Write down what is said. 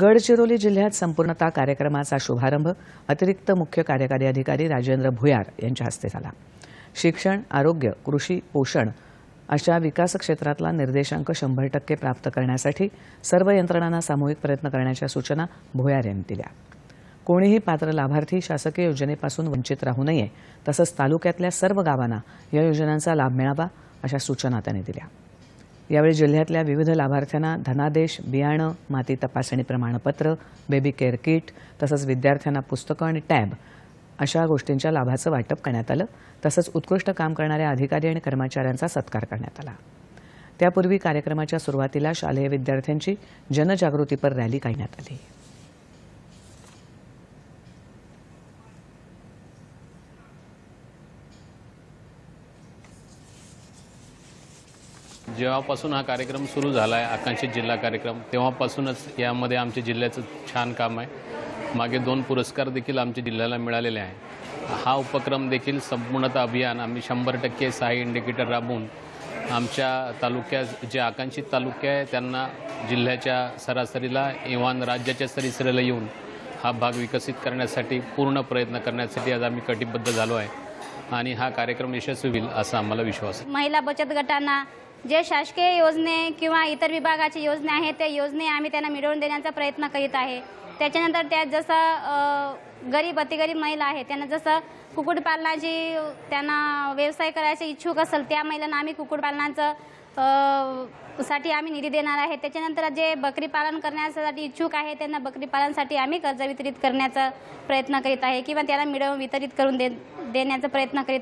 गडचिरोली जिल्ह्यात संपूर्णता कार्यक्रमाचा शुभारंभ अतिरिक्त मुख्य कार्यकारी अधिकारी राजेंद्र भुयार यांच्या हस्ते झाला. शिक्षण आरोग्य कृषी पोषण अशा विकास क्षेत्रातला निर्देशांक शंभर टक्के प्राप्त करण्यासाठी सर्व यंत्रणांना सामूहिक प्रयत्न करण्याच्या सूचना भुयार यांनी दिल्या. कोणीही पात्र लाभार्थी शासकीय योजनेपासून वंचित राहू नये तसंच तालुक्यातल्या सर्व गावांना या योजनांचा लाभ मिळावा अशा सूचना त्यांनी दिल्या. यावेळी जिल्ह्यातल्या विविध लाभार्थ्यांना धनादेश बियाणं माती तपासणी प्रमाणपत्र बेबी केअर किट तसंच विद्यार्थ्यांना पुस्तकं आणि टॅब अशा गोष्टींच्या लाभाचं वाटप करण्यात आलं. तसंच उत्कृष्ट काम करणाऱ्या अधिकारी आणि कर्मचाऱ्यांचा सत्कार करण्यात आला. त्यापूर्वी कार्यक्रमाच्या सुरुवातीला शालेय विद्यार्थ्यांची जनजागृतीपर रॅली काढण्यात आली. जेव्हापासून हा कार्यक्रम सुरू झाला आहे आकांक्षित जिल्हा कार्यक्रम तेव्हापासूनच यामध्ये आमच्या जिल्ह्याचं छान काम आहे. मागे दोन पुरस्कार देखील आमच्या जिल्ह्याला मिळालेले आहे. हा उपक्रम देखील संपूर्णतः अभियान आम्ही शंभर टक्के सहाय्य इंडिकेटर राबवून आमच्या तालुक्यात जे आकांक्षित तालुके आहे त्यांना जिल्ह्याच्या सरासरीला इव्हान राज्याच्या सरीसरीला येऊन हा भाग विकसित करण्यासाठी पूर्ण प्रयत्न करण्यासाठी आज आम्ही कटिबद्ध झालो आहे. आणि हा कार्यक्रम यशस्वी होईल असा आम्हाला विश्वास आहे. महिला बचत गटांना जे शासकीय योजने किंवा इतर विभागाची योजना आहेत त्या योजने आम्ही त्यांना मिळवून देण्याचा प्रयत्न करीत आहे. त्याच्यानंतर त्यात जसं गरीब अतिगरीब महिला आहे त्यांना जसं कुक्कुटपालनाची त्यांना व्यवसाय करायचे इच्छुक असेल त्या महिलांना आम्ही कुक्कुटपालनाचं साठी आम्ही निधी देणार आहे. त्याच्यानंतर जे बकरी पालन करण्यासाठी इच्छुक आहे त्यांना बकरी पालनासाठी आम्ही कर्ज वितरित करण्याचा प्रयत्न करीत आहे किंवा त्याला मिळवून वितरित करून दे देण्याचा प्रयत्न करीत